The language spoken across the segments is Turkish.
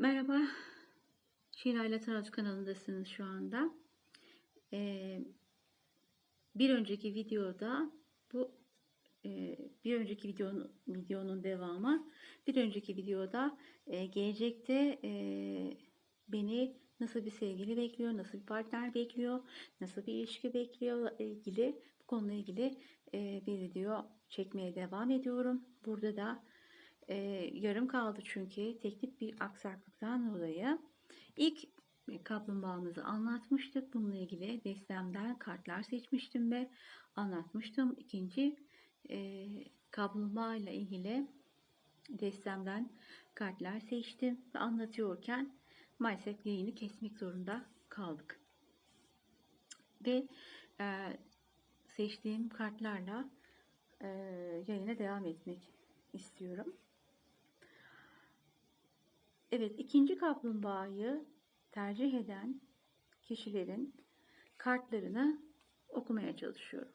Merhaba, Şirayla Tarot kanalındasınız şu anda. Ee, bir önceki videoda bu e, bir önceki videonun, videonun devamı. Bir önceki videoda e, gelecekte e, beni nasıl bir sevgili bekliyor, nasıl bir partner bekliyor, nasıl bir ilişki bekliyor ilgili bu konuyla ilgili bir video çekmeye devam ediyorum. Burada da e, yarım kaldı çünkü teknik bir aksaklıktan dolayı. İlk kaplumbağamızı anlatmıştık. Bununla ilgili destemden kartlar seçmiştim ve anlatmıştım. İkinci e, kaplumbağa ile ilgili destemden kartlar seçtim ve anlatıyorken maalesef yayını kesmek zorunda kaldık. Ve e, seçtiğim kartlarla e, yayına devam etmek istiyorum. Evet, ikinci kaplumbağayı tercih eden kişilerin kartlarını okumaya çalışıyorum.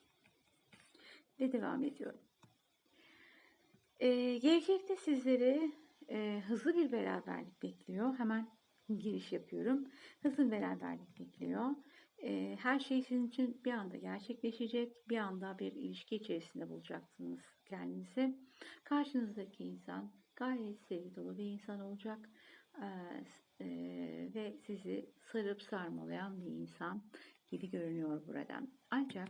Ve devam ediyorum. Ee, gelecekte sizleri e, hızlı bir beraberlik bekliyor. Hemen giriş yapıyorum. Hızlı bir beraberlik bekliyor. Ee, her şey sizin için bir anda gerçekleşecek. Bir anda bir ilişki içerisinde bulacaksınız kendinizi. Karşınızdaki insan gayet sevgi dolu bir insan olacak Ee, e, ve sizi sarıp sarmalayan bir insan gibi görünüyor buradan. Ancak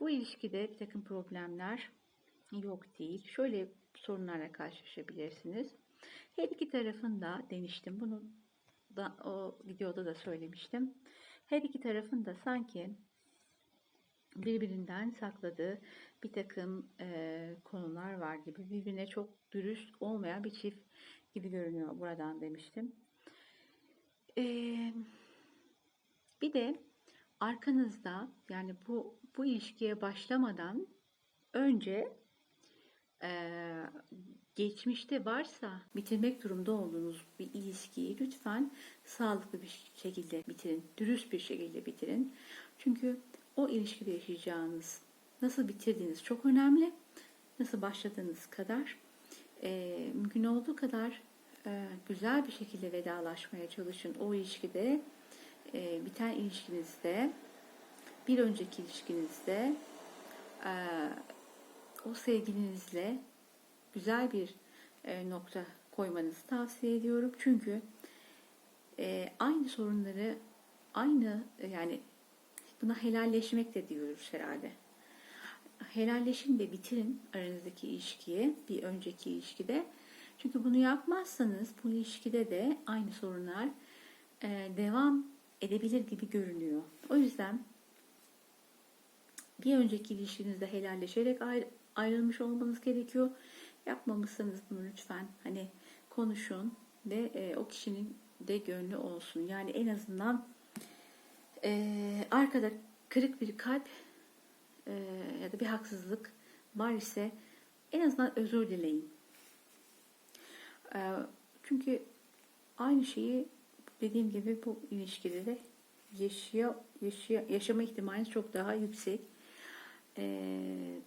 bu ilişkide bir takım problemler yok değil. Şöyle sorunlarla karşılaşabilirsiniz. Her iki tarafın da demiştim. Bunu da o videoda da söylemiştim. Her iki tarafın da sanki birbirinden sakladığı bir takım e, konular var gibi birbirine çok dürüst olmayan bir çift gibi görünüyor buradan demiştim. E, bir de arkanızda yani bu bu ilişkiye başlamadan önce e, geçmişte varsa bitirmek durumda olduğunuz bir ilişkiyi lütfen sağlıklı bir şekilde bitirin. Dürüst bir şekilde bitirin. Çünkü o ilişkide yaşayacağınız, nasıl bitirdiğiniz çok önemli. Nasıl başladığınız kadar e, mümkün olduğu kadar e, güzel bir şekilde vedalaşmaya çalışın. O ilişkide, e, biten ilişkinizde, bir önceki ilişkinizde e, o sevgilinizle güzel bir e, nokta koymanızı tavsiye ediyorum. Çünkü e, aynı sorunları aynı yani buna helalleşmek de diyoruz herhalde. Helalleşin ve bitirin aranızdaki ilişkiyi bir önceki ilişkide. Çünkü bunu yapmazsanız bu ilişkide de aynı sorunlar e, devam edebilir gibi görünüyor. O yüzden bir önceki ilişkinizde helalleşerek ayrılmış olmanız gerekiyor. Yapmamışsanız bunu lütfen hani konuşun ve e, o kişinin de gönlü olsun. Yani en azından e, arkada kırık bir kalp e, ya da bir haksızlık var ise en azından özür dileyin. E, çünkü aynı şeyi dediğim gibi bu ilişkide de yaşıyor, yaşıyor, yaşama ihtimali çok daha yüksek. E,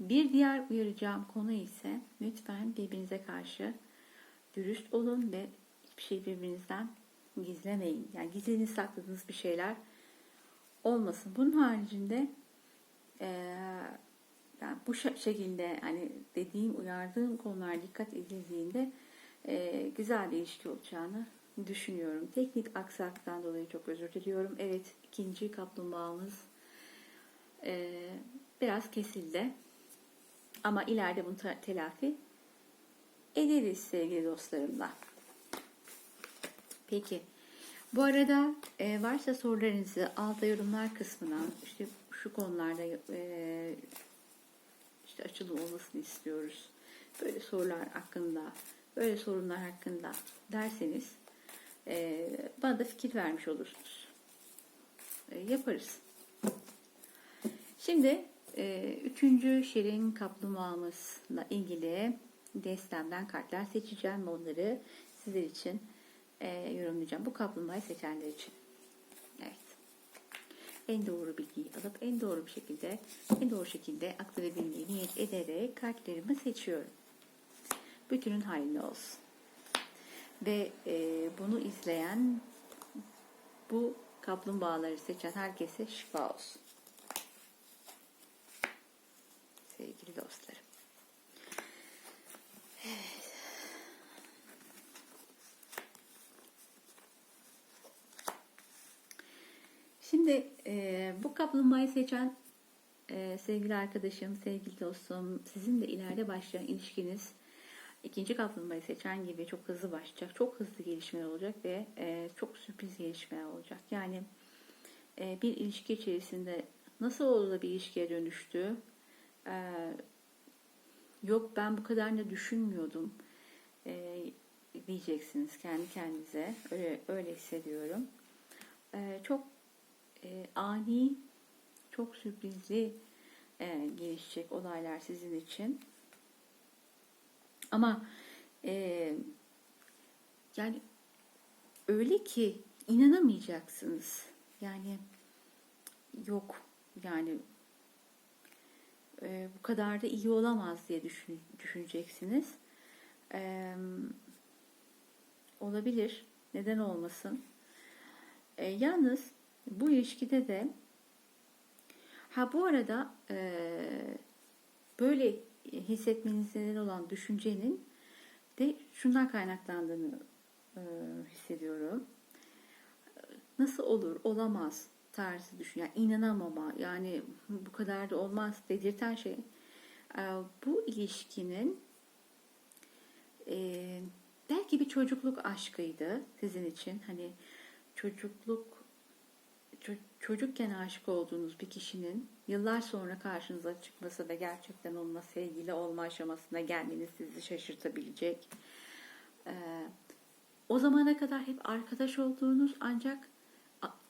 bir diğer uyaracağım konu ise lütfen birbirinize karşı dürüst olun ve hiçbir şey birbirinizden gizlemeyin. Yani gizlediğiniz sakladığınız bir şeyler olmasın. Bunun haricinde e, yani bu şekilde hani dediğim uyardığım konular dikkat edildiğinde e, güzel bir ilişki olacağını düşünüyorum. Teknik aksaklıktan dolayı çok özür diliyorum. Evet ikinci kaplumbağamız e, biraz kesildi. Ama ileride bunu telafi ederiz sevgili dostlarımla. Peki. Bu arada e, varsa sorularınızı altta yorumlar kısmına işte şu konularda e, işte açılım olmasını istiyoruz. Böyle sorular hakkında, böyle sorunlar hakkında derseniz e, bana da fikir vermiş olursunuz. E, yaparız. Şimdi e, üçüncü şirin kaplumbağamızla ilgili destemden kartlar seçeceğim. Onları sizler için e, yorumlayacağım. Bu kaplumbağayı seçenler için. Evet. En doğru bilgiyi alıp en doğru bir şekilde, en doğru şekilde aktarabilmeyi niyet ederek kartlarımı seçiyorum. Bütünün hayrına olsun. Ve e, bunu izleyen bu kaplumbağaları seçen herkese şifa olsun. Sevgili dostlarım. Şimdi e, bu kaplumbağayı seçen e, sevgili arkadaşım, sevgili dostum, sizin de ileride başlayan ilişkiniz ikinci kaplumbağayı seçen gibi çok hızlı başlayacak, çok hızlı gelişmeler olacak ve e, çok sürpriz gelişmeler olacak. Yani e, bir ilişki içerisinde nasıl oldu da bir ilişkiye dönüştü? E, yok ben bu kadarını düşünmüyordum e, diyeceksiniz kendi kendinize. Öyle, öyle hissediyorum. E, çok e, ani, çok sürprizli e, gelişecek olaylar sizin için. Ama e, yani öyle ki inanamayacaksınız. Yani yok yani e, bu kadar da iyi olamaz diye düşün, düşüneceksiniz. E, olabilir. Neden olmasın? E, yalnız bu ilişkide de ha bu arada e, böyle hissetmenize neden olan düşüncenin de şundan kaynaklandığını e, hissediyorum. Nasıl olur, olamaz tarzı düşün. Yani inanamama, yani bu kadar da olmaz dedirten şey. E, bu ilişkinin e, belki bir çocukluk aşkıydı sizin için. Hani çocukluk çocukken aşık olduğunuz bir kişinin yıllar sonra karşınıza çıkması ve gerçekten onunla sevgili olma aşamasına gelmeniz sizi şaşırtabilecek. Ee, o zamana kadar hep arkadaş olduğunuz ancak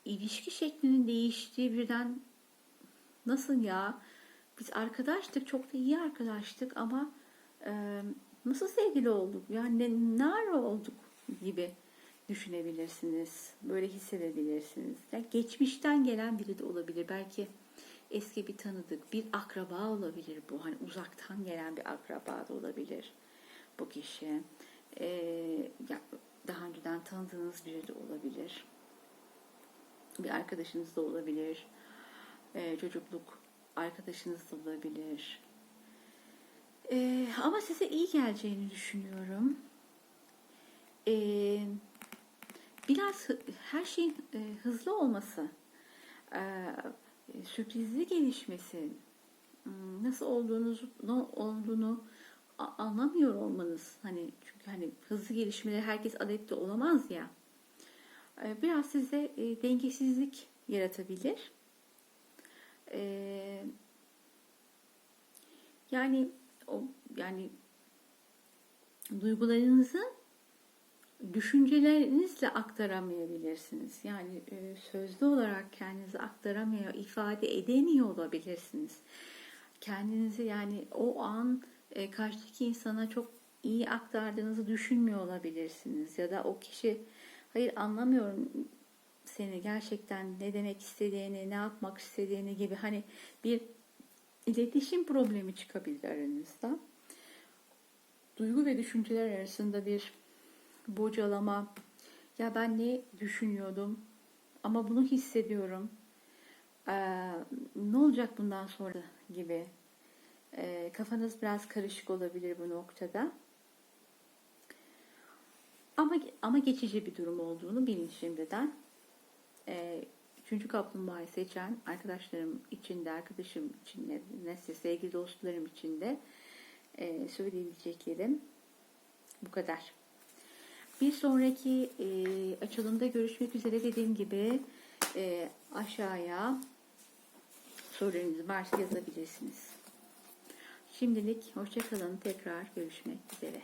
ilişki şeklinin değiştiği birden nasıl ya? Biz arkadaştık çok da iyi arkadaştık ama e, nasıl sevgili olduk? Yani ne, ne olduk gibi düşünebilirsiniz. Böyle hissedebilirsiniz. Yani geçmişten gelen biri de olabilir. Belki eski bir tanıdık, bir akraba olabilir bu. Hani uzaktan gelen bir akraba da olabilir bu kişi. Ee, daha önceden tanıdığınız biri de olabilir. Bir arkadaşınız da olabilir. Ee, çocukluk arkadaşınız da olabilir. Ee, ama size iyi geleceğini düşünüyorum. Ee, biraz her şeyin e, hızlı olması, e, sürprizli gelişmesi, nasıl olduğunuzu ne olduğunu anlamıyor olmanız hani çünkü hani hızlı gelişmeleri herkes adapte olamaz ya e, biraz size dengesizlik yaratabilir. Yani o yani duygularınızı düşüncelerinizle aktaramayabilirsiniz. Yani e, sözlü olarak kendinizi aktaramıyor, ifade edemiyor olabilirsiniz. Kendinizi yani o an e, karşıdaki insana çok iyi aktardığınızı düşünmüyor olabilirsiniz. Ya da o kişi hayır anlamıyorum seni gerçekten ne demek istediğini, ne yapmak istediğini gibi hani bir iletişim problemi çıkabilir aranızda. Duygu ve düşünceler arasında bir bocalama, ya ben ne düşünüyordum ama bunu hissediyorum. Ee, ne olacak bundan sonra gibi. Ee, kafanız biraz karışık olabilir bu noktada. Ama ama geçici bir durum olduğunu bilin şimdiden. Ee, üçüncü kaplumbağayı seçen arkadaşlarım içinde, arkadaşım içinde, neyse sevgili dostlarım içinde e, söyleyebileceklerim bu kadar. Bir sonraki e, açılımda görüşmek üzere dediğim gibi e, aşağıya sorularınız varsa yazabilirsiniz. Şimdilik hoşçakalın. Tekrar görüşmek üzere.